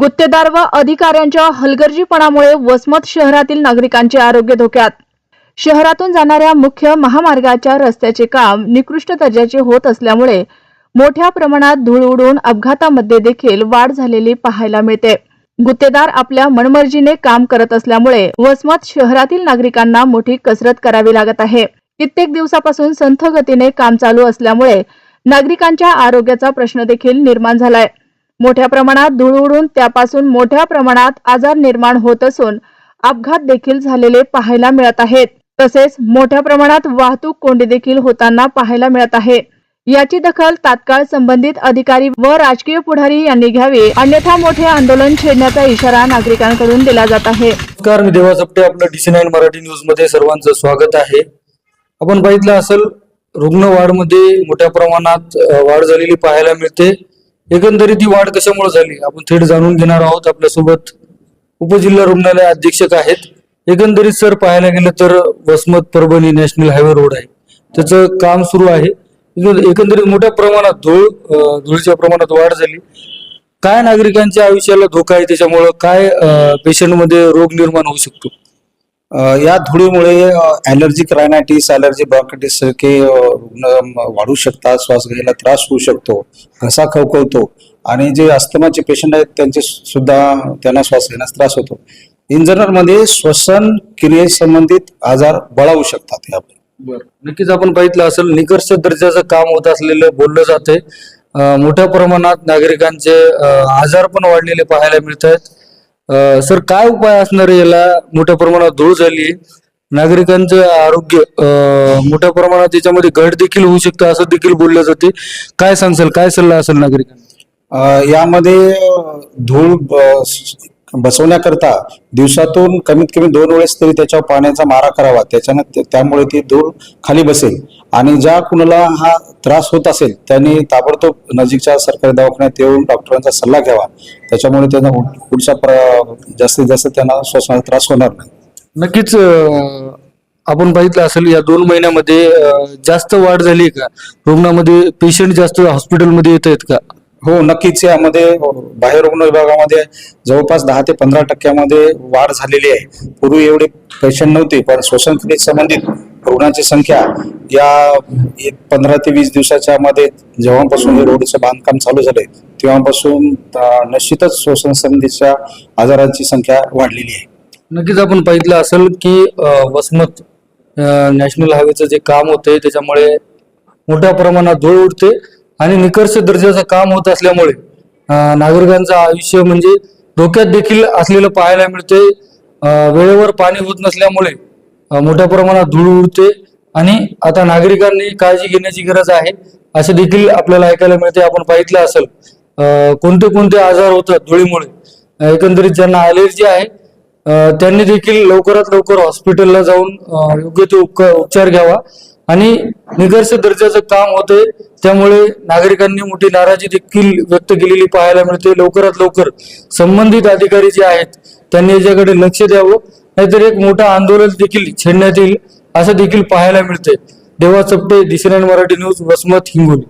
गुत्तेदार व अधिकाऱ्यांच्या हलगर्जीपणामुळे वसमत शहरातील नागरिकांचे आरोग्य धोक्यात. शहरातून जाणाऱ्या मुख्य महामार्गाच्या रस्त्याचे काम निकृष्ट दर्जाचे होत असल्यामुळे मोठ्या प्रमाणात धूळ उडून अपघातामध्ये देखील वाढ झालेली पाहायला मिळते. गुत्तेदार आपल्या मनमर्जीने काम करत असल्यामुळे वसमत शहरातील नागरिकांना मोठी कसरत करावी लागत आहे. कित्येक दिवसापासून संथ गतीने काम चालू असल्यामुळे नागरिकांच्या आरोग्याचा प्रश्न देखील निर्माण झालाय. मोठ्या प्रमाणात धूळ उडून त्यापासून मोठ्या प्रमाणात आजार निर्माण होत असून अपघात देखील झालेले पाहायला मिळत आहेत. तसेच मोठ्या प्रमाणात वाहतूक कोंडी देखील होताना पाहायला मिळत आहे. याची दखल तात्काळ संबंधित अधिकारी व राजकीय पुढारी यांनी घ्यावी. अन्यथा मोठे आंदोलन छेडण्याचा इशारा नागरिकांकडून दिला जात आहे. नमस्कार मी देवा चपटे आपलं डीसी नाईन मराठी न्यूजमध्ये सर्वांचं स्वागत आहे. आपण बघितलं असेल रुग्णवाढमध्ये मोठ्या प्रमाणात वाढ झालेली पाहायला मिळते. एकंदरीत ही वाढ कशामुळे झाली? आपण थेट जाणून घेणार आहोत. आपल्यासोबत उपजिल्हा रुग्णालय अधीक्षक आहेत. एकंदरीत सर पाहायला गेलं तर Vasmat Parbhani national highway road आहे. त्याचं काम सुरू आहे. एकंदरीत मोठ्या प्रमाणात धूळ धुळीच्या प्रमाणात वाढ झाली. काय नागरिकांच्या आयुष्याला धोका आहे? त्याच्यामुळं काय पेशंटमध्ये रोग निर्माण होऊ शकतो? या धुळीमुळे ॲलर्जिक रायनायटिस ॲलर्जी ब्रॉन्कायटिस सारखे रुग्ण वाढू शकतात श्वास घ्यायला त्रास होऊ शकतो घसा खवखवतो आणि जे अस्थमाचे पेशंट आहेत त्यांचे सुद्धा त्यांना श्वास घेण्यास त्रास होतो. इन जनरलमध्ये श्वसन क्रिये संबंधित आजार बळावू शकतात यामुळे. नक्कीच आपण बघितलं असेल निकर्ष दर्जाचं काम होत असलेलं बोललं जाते मोठ्या प्रमाणात नागरिकांचे आजार पण वाढलेले पाहायला मिळत आहेत सर काय उपाय असणार आहे याला? मोठ्या प्रमाणात धूळ झाली नागरिकांचं आरोग्य मोठ्या प्रमाणात त्याच्यामध्ये घट देखील होऊ शकतं असं देखील बोललं जाते. काय सांगसाल काय सल्ला असेल नागरिकांना? यामध्ये धूळ बसवण्याकरता दिवसातून कमीत कमी दोन वेळेस तरी त्याच्यावर पाण्याचा मारा करावा. त्याच्यानं त्यामुळे ती धूळ खाली बसेल. आणि ज्या कुणाला हा त्रास होत असेल त्यांनी ताबडतोब नजीकच्या सरकारी दवाखान्यात येऊन डॉक्टरांचा सल्ला घ्यावा. त्याच्यामुळे त्यांना पुढचा प्र- जास्तीत जास्त त्यांना श्वसनाचा त्रास होणार नाही. नक्कीच आपण बघितलं असेल या दोन महिन्यामध्ये जास्त वाढ झाली का? रुग्णामध्ये पेशंट जास्त हॉस्पिटलमध्ये येत आहेत का? हो नक्कीच यामध्ये बाहेर रुग्ण विभागामध्ये जवळपास दहा ते पंधरा टक्क्यामध्ये वाढ झालेली आहे. पूर्वी एवढे पेशंट नव्हते पण श्वसनक्रिये संबंधित रुग्णांची संख्या या एक पंधरा ते वीस दिवसाच्या मध्ये जेव्हापासून हे रोडचं बांधकाम चालू झालंय तेव्हापासून निश्चितच श्वसन संबंधीच्या आजारांची संख्या वाढलेली आहे. नक्कीच आपण पाहिलं असेल की वसमत नॅशनल हायवेचं जे काम होतं त्याच्यामुळे मोठ्या प्रमाणात धूळ उडते. आणि निकर्ष दर्जाचं काम होत असल्यामुळे नागरिकांचं आयुष्य म्हणजे धोक्यात देखील असलेलं पाहायला मिळते. वेळेवर पाणी होत नसल्यामुळे मोठ्या प्रमाणात धूळ उडते आणि आता नागरिकांनी काळजी घेण्याची गरज आहे असे देखील आपल्याला ऐकायला मिळते. आपण पाहितलं असेल कोणते कोणते आजार होतात धुळीमुळे. एकंदरीत ज्यांना ॲलर्जी आहे त्यांनी देखील लवकरात लवकर हॉस्पिटलला जाऊन योग्य ते उपचार घ्यावा. आणि निकर्ष दर्जाचं काम होतंय त्यामुळे नागरिकांनी मोठी नाराजी देखील व्यक्त केलेली पाहायला मिळते. लवकरात लवकर संबंधित अधिकारी जे आहेत त्यांनी याच्याकडे लक्ष द्यावं. नाहीतर एक मोठं आंदोलन देखील छेडण्यात येईल असं देखील पाहायला मिळते. देवा चपटे दिशेने मराठी न्यूज वसमत हिंगोली.